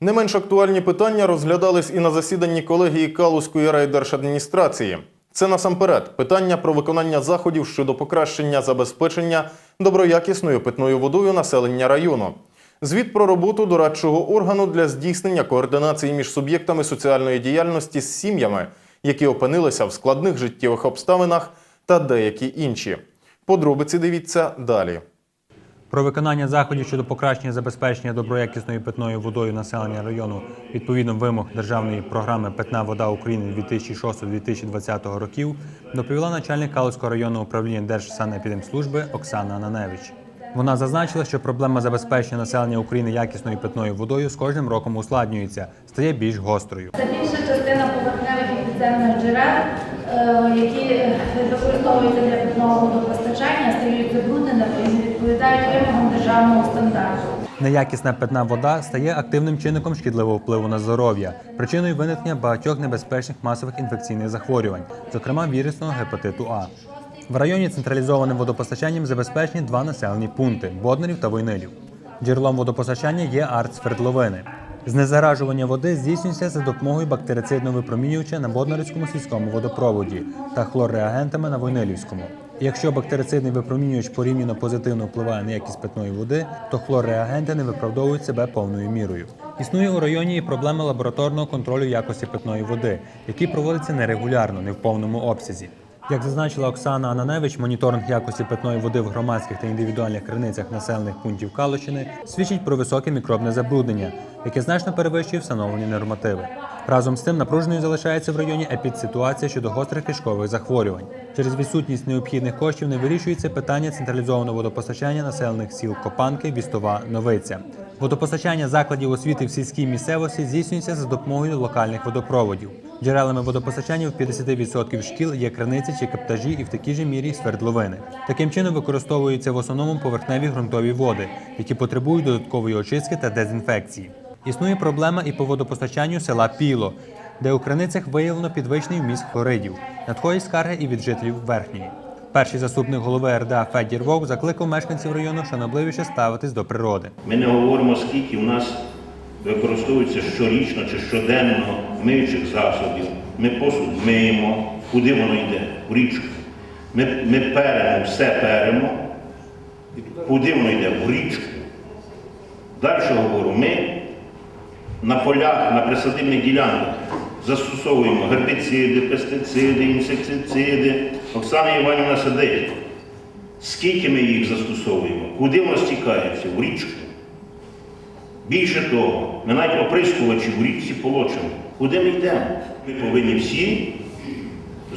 Не менш актуальні питання розглядались і на засіданні колегії Калузької райдержадміністрації. Це насамперед питання про виконання заходів щодо покращення забезпечення доброякісною питною водою населення району. Звіт про роботу дорадчого органу для здійснення координації між суб'єктами соціальної діяльності з сім'ями, які опинилися в складних життєвих обставинах та деякі інші. Подробиці дивіться далі. Про виконання заходів щодо покращення забезпечення доброякісною питною водою населення району відповідно вимог державної програми Питна вода України 2006-2020 років доповіла начальник Калузького районного управління Держсанепідемслужби Оксана Ананевич. Вона зазначила, що проблема забезпечення населення України якісною питною водою з кожним роком ускладнюється, стає більш гострою. Це більша частина поверхневих підземних джерел, е, які використовуються для державного стандарту. Неякісна питна вода стає активним чинником шкідливого впливу на здоров'я, причиною виникнення багатьох небезпечних масових інфекційних захворювань, зокрема вірусного гепатиту А. В районі централізованим водопостачанням забезпечені два населені пункти Боднерів та Войнилів. Джерелом водопостачання є арт-свердловини. Знезаражування води здійснюється за допомогою бактерицидного випромінювача на Боднарівському сільському водопроводі та хлорреагентами на Войнилівському. Якщо бактерицидний випромінювач порівняно позитивно впливає на якість питної води, то хлорреагенти не виправдовують себе повною мірою. Існує у районі і проблема лабораторного контролю якості питної води, який проводиться нерегулярно, не в повному обсязі. Як зазначила Оксана Ананевич, моніторинг якості питної води в громадських та індивідуальних криницях населених пунктів Калущини свідчить про високе мікробне забруднення, яке значно перевищує встановлені нормативи. Разом з тим напруженою залишається в районі епідситуація щодо гострих кишкових захворювань. Через відсутність необхідних коштів не вирішується питання централізованого водопостачання населених сіл Копанки, Вістова, Новиця. Водопостачання закладів освіти в сільській місцевості здійснюється за допомогою локальних водопроводів. Джерелами водопостачання в 50% шкіл є криниці чи каптажі і в такій же мірі свердловини. Таким чином використовуються в основному поверхневі ґрунтові води, які потребують додаткової очистки та дезінфекції. Існує проблема і по водопостачанню села Піло, де у криницях виявлено підвищений вміст хлоридів. Надходять скарги і від жителів верхньої. Перший заступник голови РДА Федір Вовк закликав мешканців району шанобливіше ставитись до природи. Ми не говоримо, скільки в нас використовується щорічно чи щоденно миючих засобів. Ми посуд миємо, куди воно йде? В річку. Ми, ми перемо, все перемо. Куди воно йде? В річку. Далі говорю, ми на полях, на присадибних ділянках застосовуємо гербіциди, пестициди, інсектициди. Оксана Іванівна сидить. Скільки ми їх застосовуємо? Куди воно стікається? В річку. Більше того, ми навіть оприскувачі в річці полочимо. Куди ми йдемо? Ми повинні всі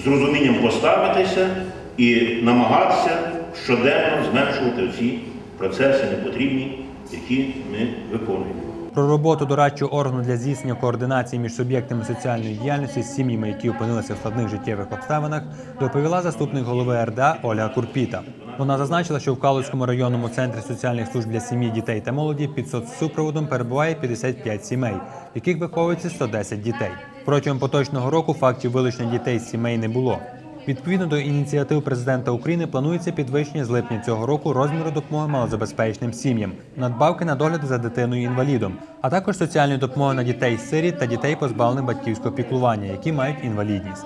з розумінням поставитися і намагатися щоденно зменшувати ці процеси непотрібні, які ми виконуємо. Про роботу дорадчого органу для здійснення координації між суб'єктами соціальної діяльності з сім'ями, які опинилися в складних життєвих обставинах, доповіла заступник голови РДА Оля Курпіта. Вона зазначила, що в Калузькому районному центрі соціальних служб для сім'ї, дітей та молоді під соцсупроводом перебуває 55 сімей, в яких виховується 110 дітей. Протягом поточного року фактів вилучення дітей з сімей не було. Відповідно до ініціатив президента України планується підвищення з липня цього року розміру допомоги малозабезпеченим сім'ям, надбавки на догляд за дитиною інвалідом, а також соціальної допомоги на дітей сирі та дітей позбавлених батьківського піклування, які мають інвалідність.